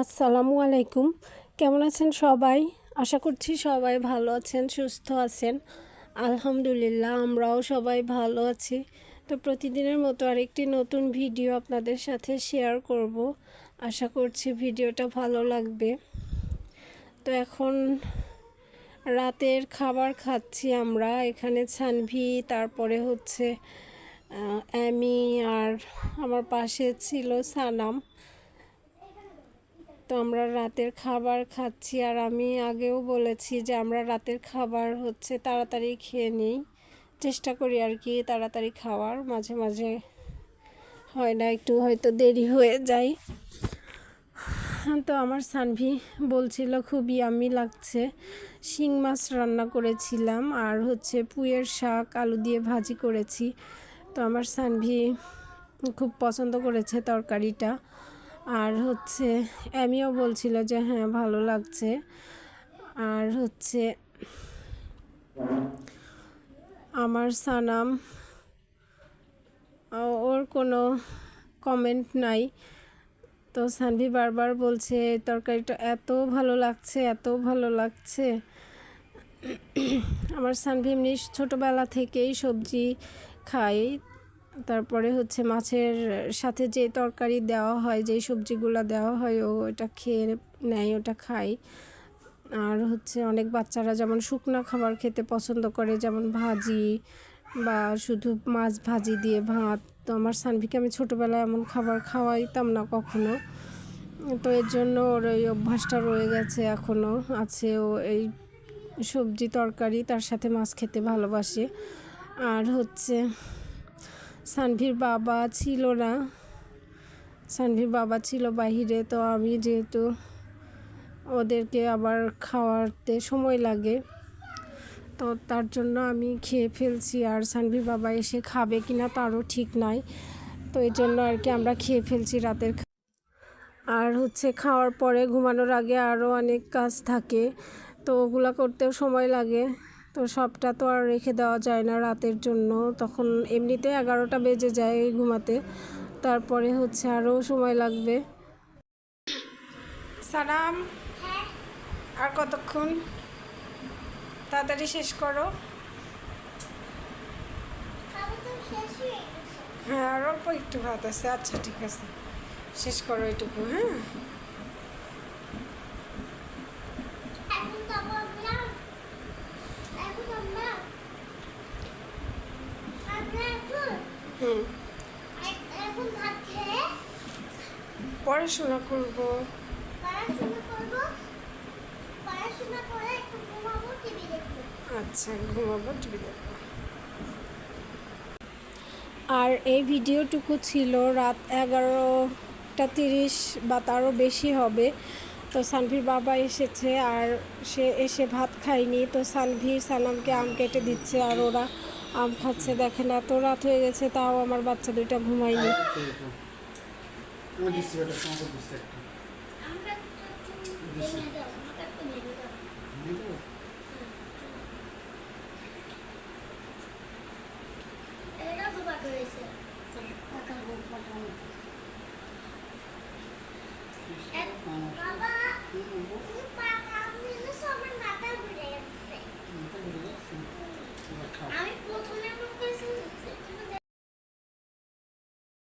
আসসালামু আলাইকুম। কেমন আছেন সবাই? আশা করছি সবাই ভালো আছেন, সুস্থ আছেন। আলহামদুলিল্লাহ, আমরাও সবাই ভালো আছি। তো প্রতিদিনের মতো আরেকটি নতুন ভিডিও আপনাদের সাথে শেয়ার করব। আশা করছি ভিডিওটা ভালো লাগবে। তো এখন রাতের খাবার খাচ্ছি আমরা, এখানে ছানভি, তারপরে হচ্ছে অ্যামি আর আমার পাশে ছিল সানাম। আমরা রাতের খাবার খাচ্ছি আর আমি আগেও বলেছি যে আমরা রাতের খাবার হচ্ছে তাড়াতাড়ি খেয়ে নিই। চেষ্টা করি আর কি তাড়াতাড়ি খাওয়ার। মাঝে মাঝে হয় না, একটু হয়তো দেরি হয়ে যায়। তো আমার সানভি বলছিল খুব ইয়ামি লাগছে। শিং মাছ রান্না করেছিলাম আর হচ্ছে পুঁয়ের শাক, আলু দিয়ে ভাজি করেছি। তো আমার সানভি খুব পছন্দ করেছে তরকারিটা। আর হচ্ছে এমিও বলছিল যে হ্যাঁ ভালো লাগছে। আর হচ্ছে আমার সানাম ওর কোনো কমেন্ট নাই। তো সানভি বারবার বলছে তরকারিটা এত ভালো লাগছে, এত ভালো লাগছে। আমার সানভি এমনি ছোটোবেলা থেকেই সবজি খাই তারপরে হচ্ছে মাছের সাথে যে তরকারি দেওয়া হয়, যেই সবজিগুলো দেওয়া হয়, ও ওটা খেয়ে নেয়, ওটা খায়। আর হচ্ছে অনেক বাচ্চারা যেমন শুকনো খাবার খেতে পছন্দ করে, যেমন ভাজি বা শুধু মাছ ভাজি দিয়ে ভাত। তো আমার সানভিকে আমি ছোটোবেলায় এমন খাবার খাওয়াইতাম না কখনো। তো এর জন্য ওর ওই অভ্যাসটা রয়ে গেছে এখনও আছে ও এই সবজি তরকারি, তার সাথে মাছ খেতে ভালোবাসে। আর হচ্ছে সানভির বাবা ছিল না। সানভির বাবা ছিল বাহিরে, তো আমি যেহেতু ওদেরকে আবার খাওয়াতে সময় লাগে, তো তার জন্য আমি খেয়ে ফেলছি। আর সানভির বাবা এসে খাবে কিনা তারও ঠিক নাই, তো এই জন্য আর কি আমরা খেয়ে ফেলছি রাতের আর হচ্ছে খাওয়ার পরে ঘুমানোর আগে আরও অনেক কাজ থাকে, তো ওগুলা করতেও সময় লাগে। তো সবটা তো আর রেখে দেওয়া যায় না রাতের জন্য। তখন এমনিতে এগারোটা বেজে যায় ঘুমাতে। তারপরে হচ্ছে আরও সময় লাগবে। সালাম। আর কতক্ষণ? তাড়াতাড়ি শেষ করো। হয়ে হ্যাঁ আর অল্প একটু ভাত আছে। আচ্ছা ঠিক আছে। শেষ করো এটুকু হ্যাঁ এখন তো আমরা এখন আমরা আমরা এখন হুম এ- এখন ভাত খেয়ে পড়াশোনা করব। পড়াশোনা করব। পড়াশোনা করে একটু ঘুমাবো টিভি দেখব। আচ্ছা ঘুমাবো টিভি দেখব। আর এই ভিডিওটুকু ছিল রাত এগারোটা তিরিশ বা তারও বেশি হবে। তো সানভির বাবা এসেছে আর সে এসে ভাত খায়নি। তো সানভি সালামকে আম কেটে দিচ্ছে আর ওরা আম খাচ্ছে। দেখেন এত রাত হয়ে গেছে তাও আমার বাচ্চা দুইটা ঘুমায়নি। আমার দিচ্ছি বেটা তোমাকে দিচ্ছি একটা বাবা